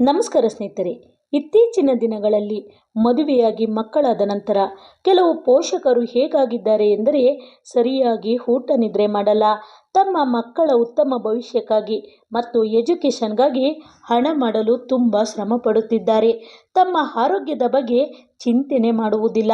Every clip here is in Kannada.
ನಮಸ್ಕಾರ ಸ್ನೇಹಿತರೆ, ಇತ್ತೀಚಿನ ದಿನಗಳಲ್ಲಿ ಮದುವೆಯಾಗಿ ಮಕ್ಕಳಾದ ನಂತರ ಕೆಲವು ಪೋಷಕರು ಹೇಗಾಗಿದ್ದಾರೆ ಎಂದರೆ ಸರಿಯಾಗಿ ಊಟ ನಿದ್ರೆ ಮಾಡಲ್ಲ. ತಮ್ಮ ಮಕ್ಕಳ ಉತ್ತಮ ಭವಿಷ್ಯಕ್ಕಾಗಿ ಮತ್ತು ಎಜುಕೇಷನ್ಗಾಗಿ ಹಣ ಮಾಡಲು ತುಂಬ ಶ್ರಮ ಪಡುತ್ತಿದ್ದಾರೆ. ತಮ್ಮ ಆರೋಗ್ಯದ ಬಗ್ಗೆ ಚಿಂತನೆ ಮಾಡುವುದಿಲ್ಲ.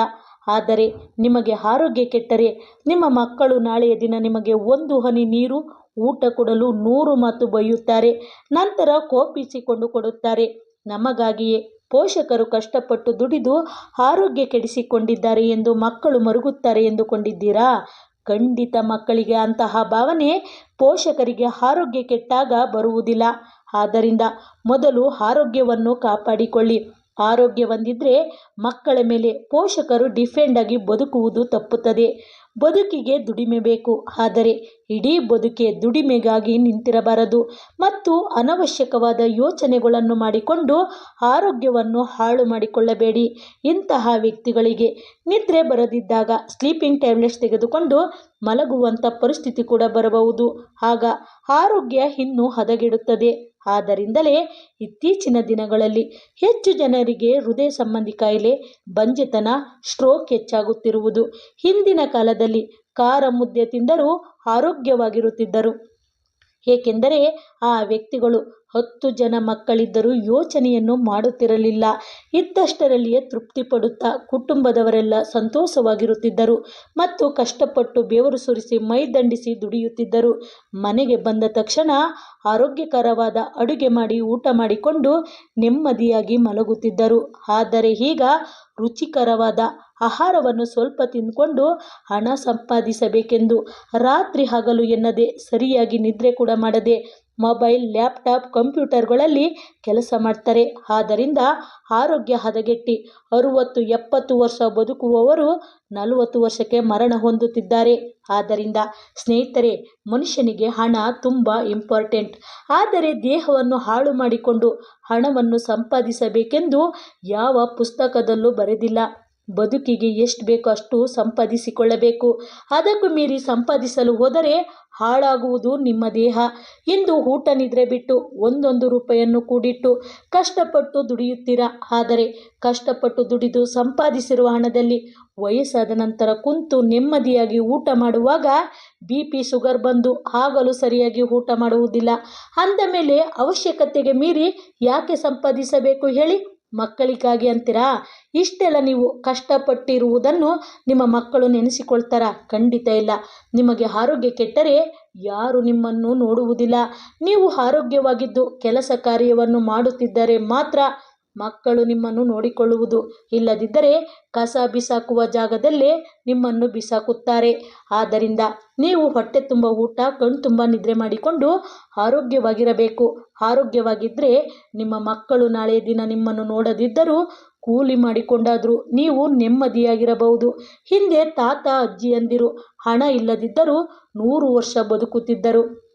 ಆದರೆ ನಿಮಗೆ ಆರೋಗ್ಯ ಕೆಟ್ಟರೆ ನಿಮ್ಮ ಮಕ್ಕಳು ನಾಳೆಯ ದಿನ ನಿಮಗೆ ಒಂದು ಹನಿ ನೀರು ಊಟ ಕೊಡಲು ನೂರು ಮಾತು ಬೈಯುತ್ತಾರೆ ನಂತರ ಕೋಪಿಸಿಕೊಂಡು ಕೊಡುತ್ತಾರೆ. ನಮಗಾಗಿಯೇ ಪೋಷಕರು ಕಷ್ಟಪಟ್ಟು ದುಡಿದು ಆರೋಗ್ಯ ಕೆಡಿಸಿಕೊಂಡಿದ್ದಾರೆ ಎಂದು ಮಕ್ಕಳು ಮರುಗುತ್ತಾರೆ ಎಂದುಕೊಂಡಿದ್ದೀರಾ? ಖಂಡಿತ ಮಕ್ಕಳಿಗೆ ಅಂತಹ ಭಾವನೆ ಪೋಷಕರಿಗೆ ಆರೋಗ್ಯ ಕೆಟ್ಟಾಗ ಬರುವುದಿಲ್ಲ. ಆದ್ದರಿಂದ ಮೊದಲು ಆರೋಗ್ಯವನ್ನು ಕಾಪಾಡಿಕೊಳ್ಳಿ. ಆರೋಗ್ಯ ಬಂದಿದ್ದರೆ ಮಕ್ಕಳ ಮೇಲೆ ಪೋಷಕರು ಡಿಫೆಂಡ್ ಆಗಿ ಬದುಕುವುದು ತಪ್ಪುತ್ತದೆ. ಬದುಕಿಗೆ ದುಡಿಮೆ ಬೇಕು. ಆದರೆ ಇಡೀ ಬದುಕೆ ದುಡಿಮೆಗಾಗಿ ನಿಂತಿರಬಾರದು. ಮತ್ತು ಅನವಶ್ಯಕವಾದ ಯೋಚನೆಗಳನ್ನು ಮಾಡಿಕೊಂಡು ಆರೋಗ್ಯವನ್ನು ಹಾಳು ಮಾಡಿಕೊಳ್ಳಬೇಡಿ. ಇಂತಹ ವ್ಯಕ್ತಿಗಳಿಗೆ ನಿದ್ರೆ ಬರದಿದ್ದಾಗ ಸ್ಲೀಪಿಂಗ್ ಟ್ಯಾಬ್ಲೆಟ್ಸ್ ತೆಗೆದುಕೊಂಡು ಮಲಗುವಂಥ ಪರಿಸ್ಥಿತಿ ಕೂಡ ಬರಬಹುದು. ಆಗ ಆರೋಗ್ಯ ಇನ್ನೂ ಹದಗೆಡುತ್ತದೆ. ಆದ್ದರಿಂದಲೇ ಇತ್ತೀಚಿನ ದಿನಗಳಲ್ಲಿ ಹೆಚ್ಚು ಜನರಿಗೆ ಹೃದಯ ಸಂಬಂಧಿ ಕಾಯಿಲೆ, ಬಂಜೆತನ, ಸ್ಟ್ರೋಕ್ ಹೆಚ್ಚಾಗುತ್ತಿರುವುದು. ಹಿಂದಿನ ಕಾಲದಲ್ಲಿ ಖಾರ ಮುದ್ದೆ ತಿಂದರೂ ಆರೋಗ್ಯವಾಗಿರುತ್ತಿದ್ದರು. ಏಕೆಂದರೆ ಆ ವ್ಯಕ್ತಿಗಳು ಹತ್ತು ಜನ ಮಕ್ಕಳಿದ್ದರೂ ಯೋಚನೆಯನ್ನು ಮಾಡುತ್ತಿರಲಿಲ್ಲ. ಇದ್ದಷ್ಟರಲ್ಲಿಯೇ ತೃಪ್ತಿ ಪಡುತ್ತಾ ಕುಟುಂಬದವರೆಲ್ಲ ಸಂತೋಷವಾಗಿರುತ್ತಿದ್ದರು ಮತ್ತು ಕಷ್ಟಪಟ್ಟು ಬೆವರು ಸುರಿಸಿ ಮೈದಂಡಿಸಿ ದುಡಿಯುತ್ತಿದ್ದರು. ಮನೆಗೆ ಬಂದ ತಕ್ಷಣ ಆರೋಗ್ಯಕರವಾದ ಅಡುಗೆ ಮಾಡಿ ಊಟ ಮಾಡಿಕೊಂಡು ನೆಮ್ಮದಿಯಾಗಿ ಮಲಗುತ್ತಿದ್ದರು. ಆದರೆ ಈಗ ರುಚಿಕರವಾದ ಆಹಾರವನ್ನು ಸ್ವಲ್ಪ ತಿಂದ್ಕೊಂಡು ಹಣ ಸಂಪಾದಿಸಬೇಕೆಂದು ರಾತ್ರಿ ಹಗಲು ಎನ್ನದೆ ಸರಿಯಾಗಿ ನಿದ್ರೆ ಕೂಡ ಮಾಡದೆ ಮೊಬೈಲ್, ಲ್ಯಾಪ್ಟಾಪ್, ಕಂಪ್ಯೂಟರ್ಗಳಲ್ಲಿ ಕೆಲಸ ಮಾಡ್ತಾರೆ. ಆದ್ದರಿಂದ ಆರೋಗ್ಯ ಹದಗೆಟ್ಟಿ. ಅರುವತ್ತು, ಎಪ್ಪತ್ತು ವರ್ಷ ಬದುಕುವವರು ನಲವತ್ತು ವರ್ಷಕ್ಕೆ ಮರಣ ಹೊಂದುತ್ತಿದ್ದಾರೆ. ಆದ್ದರಿಂದ ಸ್ನೇಹಿತರೆ, ಮನುಷ್ಯನಿಗೆ ಹಣ ತುಂಬ ಇಂಪಾರ್ಟೆಂಟ್. ಆದರೆ ದೇಹವನ್ನು ಹಾಳು ಮಾಡಿಕೊಂಡು ಹಣವನ್ನು ಸಂಪಾದಿಸಬೇಕೆಂದು ಯಾವ ಪುಸ್ತಕದಲ್ಲೂ ಬರೆದಿಲ್ಲ. ಬದುಕಿಗೆ ಎಷ್ಟು ಬೇಕೋ ಅಷ್ಟು ಸಂಪಾದಿಸಿಕೊಳ್ಳಬೇಕು. ಅದಕ್ಕೂ ಮೀರಿ ಸಂಪಾದಿಸಲು ಹೋದರೆ ಹಾಳಾಗುವುದು ನಿಮ್ಮ ದೇಹ. ಇಂದು ಊಟ ನಿದ್ರೆ ಬಿಟ್ಟು ಒಂದೊಂದು ರೂಪಾಯಿಯನ್ನು ಕೂಡಿಟ್ಟು ಕಷ್ಟಪಟ್ಟು ದುಡಿಯುತ್ತೀರಾ? ಆದರೆ ಕಷ್ಟಪಟ್ಟು ದುಡಿದು ಸಂಪಾದಿಸಿರುವ ಹಣದಲ್ಲಿ ವಯಸ್ಸಾದ ನಂತರ ಕುಂತು ನೆಮ್ಮದಿಯಾಗಿ ಊಟ ಮಾಡುವಾಗ ಬಿ ಪಿ ಶುಗರ್ ಬಂದು ಆಗಲು ಸರಿಯಾಗಿ ಊಟ ಮಾಡುವುದಿಲ್ಲ. ಅಂದ ಮೇಲೆ ಅವಶ್ಯಕತೆಗೆ ಮೀರಿ ಯಾಕೆ ಸಂಪಾದಿಸಬೇಕು ಹೇಳಿ? ಮಕ್ಕಳಿಗಾಗಿ ಅಂತೀರಾ? ಇಷ್ಟೆಲ್ಲ ನೀವು ಕಷ್ಟಪಟ್ಟಿರುವುದನ್ನು ನಿಮ್ಮ ಮಕ್ಕಳು ನೆನೆಸಿಕೊಳ್ತಾರಾ? ಖಂಡಿತ ಇಲ್ಲ. ನಿಮಗೆ ಆರೋಗ್ಯ ಕೆಟ್ಟರೆ ಯಾರು ನಿಮ್ಮನ್ನು ನೋಡುವುದಿಲ್ಲ. ನೀವು ಆರೋಗ್ಯವಾಗಿದ್ದು ಕೆಲಸ ಕಾರ್ಯವನ್ನು ಮಾಡುತ್ತಿದ್ದರೆ ಮಾತ್ರ ಮಕ್ಕಳು ನಿಮ್ಮನ್ನು ನೋಡಿಕೊಳ್ಳುವುದು. ಇಲ್ಲದಿದ್ದರೆ ಕಸ ಬಿಸಾಕುವ ಜಾಗದಲ್ಲೇ ನಿಮ್ಮನ್ನು ಬಿಸಾಕುತ್ತಾರೆ. ಆದ್ದರಿಂದ ನೀವು ಹೊಟ್ಟೆ ತುಂಬ ಊಟ, ಕಣ್ಣು ತುಂಬ ನಿದ್ರೆ ಮಾಡಿಕೊಂಡು ಆರೋಗ್ಯವಾಗಿರಬೇಕು. ಆರೋಗ್ಯವಾಗಿದ್ದರೆ ನಿಮ್ಮ ಮಕ್ಕಳು ನಾಳೆ ದಿನ ನಿಮ್ಮನ್ನು ನೋಡದಿದ್ದರೂ ಕೂಲಿ ಮಾಡಿಕೊಂಡಾದರೂ ನೀವು ನೆಮ್ಮದಿಯಾಗಿರಬಹುದು. ಹಿಂದೆ ತಾತ ಅಜ್ಜಿಯಂದಿರು ಹಣ ಇಲ್ಲದಿದ್ದರೂ ನೂರು ವರ್ಷ ಬದುಕುತ್ತಿದ್ದರು.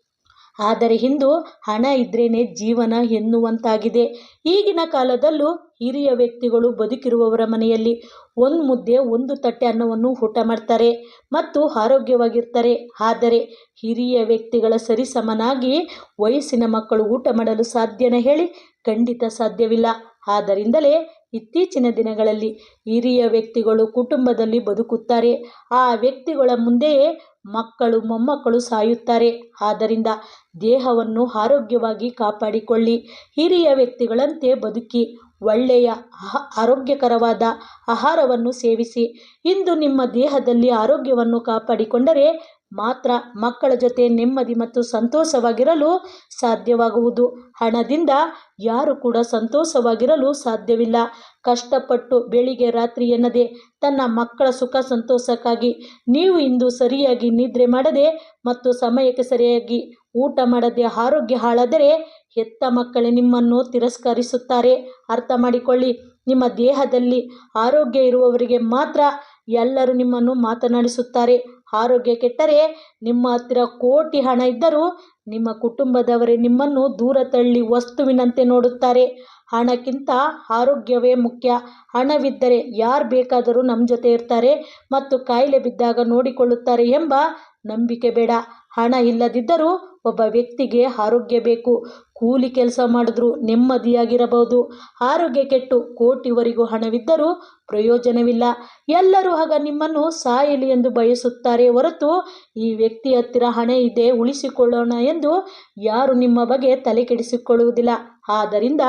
ಆದರೆ ಇಂದು ಹಣ ಇದ್ರೇನೆ ಜೀವನ ಎನ್ನುವಂತಾಗಿದೆ. ಈಗಿನ ಕಾಲದಲ್ಲೂ ಹಿರಿಯ ವ್ಯಕ್ತಿಗಳು ಬದುಕಿರುವವರ ಮನೆಯಲ್ಲಿ ಒಂದು ಮುದ್ದೆ, ಒಂದು ತಟ್ಟೆ ಅನ್ನವನ್ನು ಊಟ ಮಾಡ್ತಾರೆ ಮತ್ತು ಆರೋಗ್ಯವಾಗಿರ್ತಾರೆ. ಆದರೆ ಹಿರಿಯ ವ್ಯಕ್ತಿಗಳ ಸರಿಸಮನಾಗಿ ವಯಸ್ಸಿನ ಮಕ್ಕಳು ಊಟ ಮಾಡಲು ಸಾಧ್ಯನ ಹೇಳಿ ಖಂಡಿತ ಸಾಧ್ಯವಿಲ್ಲ. ಆದ್ದರಿಂದಲೇ ಇತ್ತೀಚಿನ ದಿನಗಳಲ್ಲಿ ಹಿರಿಯ ವ್ಯಕ್ತಿಗಳು ಕುಟುಂಬದಲ್ಲಿ ಬದುಕುತ್ತಾರೆ. ಆ ವ್ಯಕ್ತಿಗಳ ಮುಂದೆಯೇ ಮಕ್ಕಳು, ಮೊಮ್ಮಕ್ಕಳು ಸಾಯುತ್ತಾರೆ. ಆದ್ದರಿಂದ ದೇಹವನ್ನು ಆರೋಗ್ಯವಾಗಿ ಕಾಪಾಡಿಕೊಳ್ಳಿ. ಹಿರಿಯ ವ್ಯಕ್ತಿಗಳಂತೆ ಬದುಕಿ, ಒಳ್ಳೆಯ ಆರೋಗ್ಯಕರವಾದ ಆಹಾರವನ್ನು ಸೇವಿಸಿ. ಇಂದು ನಿಮ್ಮ ದೇಹದಲ್ಲಿ ಆರೋಗ್ಯವನ್ನು ಕಾಪಾಡಿಕೊಂಡರೆ ಮಾತ್ರ ಮಕ್ಕಳ ಜೊತೆ ನೆಮ್ಮದಿ ಮತ್ತು ಸಂತೋಷವಾಗಿರಲು ಸಾಧ್ಯವಾಗುವುದು. ಹಣದಿಂದ ಯಾರು ಕೂಡ ಸಂತೋಷವಾಗಿರಲು ಸಾಧ್ಯವಿಲ್ಲ. ಕಷ್ಟಪಟ್ಟು ಬೆಳಿಗ್ಗೆ ರಾತ್ರಿ ಎನ್ನದೆ ತನ್ನ ಮಕ್ಕಳ ಸುಖ ಸಂತೋಷಕ್ಕಾಗಿ ನೀವು ಇಂದು ಸರಿಯಾಗಿ ನಿದ್ರೆ ಮಾಡದೆ ಮತ್ತು ಸಮಯಕ್ಕೆ ಸರಿಯಾಗಿ ಊಟ ಮಾಡದೆ ಆರೋಗ್ಯ ಹಾಳಾದರೆ ಹೆತ್ತ ಮಕ್ಕಳೇ ನಿಮ್ಮನ್ನು ತಿರಸ್ಕರಿಸುತ್ತಾರೆ. ಅರ್ಥ ಮಾಡಿಕೊಳ್ಳಿ, ನಿಮ್ಮ ದೇಹದಲ್ಲಿ ಆರೋಗ್ಯ ಇರುವವರಿಗೆ ಮಾತ್ರ ಎಲ್ಲರೂ ನಿಮ್ಮನ್ನು ಮಾತನಾಡಿಸುತ್ತಾರೆ. ಆರೋಗ್ಯ ಕೆಟ್ಟರೆ ನಿಮ್ಮ ಹತ್ತಿರ ಕೋಟಿ ಹಣ ಇದ್ದರೂ ನಿಮ್ಮ ಕುಟುಂಬದವರೇ ನಿಮ್ಮನ್ನು ದೂರ ತಳ್ಳಿ ವಸ್ತುವಿನಂತೆ ನೋಡುತ್ತಾರೆ. ಹಣಕ್ಕಿಂತ ಆರೋಗ್ಯವೇ ಮುಖ್ಯ. ಹಣವಿದ್ದರೆ ಯಾರು ಬೇಕಾದರೂ ನಮ್ಮ ಜೊತೆ ಇರ್ತಾರೆ ಮತ್ತು ಕಾಯಿಲೆ ಬಿದ್ದಾಗ ನೋಡಿಕೊಳ್ಳುತ್ತಾರೆ ಎಂಬ ನಂಬಿಕೆ ಬೇಡ. ಹಣ ಇಲ್ಲದಿದ್ದರೂ ಒಬ್ಬ ವ್ಯಕ್ತಿಗೆ ಆರೋಗ್ಯ ಬೇಕು. ಕೂಲಿ ಕೆಲಸ ಮಾಡಿದ್ರು ನೆಮ್ಮದಿಯಾಗಿರಬಹುದು. ಆರೋಗ್ಯ ಕೆಟ್ಟು ಕೋಟಿವರೆಗೂ ಹಣವಿದ್ದರೂ ಪ್ರಯೋಜನವಿಲ್ಲ. ಎಲ್ಲರೂ ಆಗ ನಿಮ್ಮನ್ನು ಸಾಯಲಿ ಎಂದು ಬಯಸುತ್ತಾರೆ ಹೊರತು ಈ ವ್ಯಕ್ತಿ ಹತ್ತಿರ ಹಣ ಇದೆ, ಉಳಿಸಿಕೊಳ್ಳೋಣ ಎಂದು ಯಾರು ನಿಮ್ಮ ಬಗ್ಗೆ ತಲೆ ಕೆಡಿಸಿಕೊಳ್ಳುವುದಿಲ್ಲ. ಆದ್ದರಿಂದ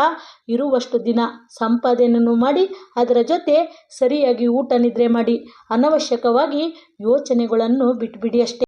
ಇರುವಷ್ಟು ದಿನ ಸಂಪಾದನೆಯನ್ನು ಮಾಡಿ, ಅದರ ಜೊತೆ ಸರಿಯಾಗಿ ಊಟ ನಿದ್ರೆ ಮಾಡಿ. ಅನವಶ್ಯಕವಾಗಿ ಯೋಚನೆಗಳನ್ನು ಬಿಟ್ಬಿಡಿ ಅಷ್ಟೇ.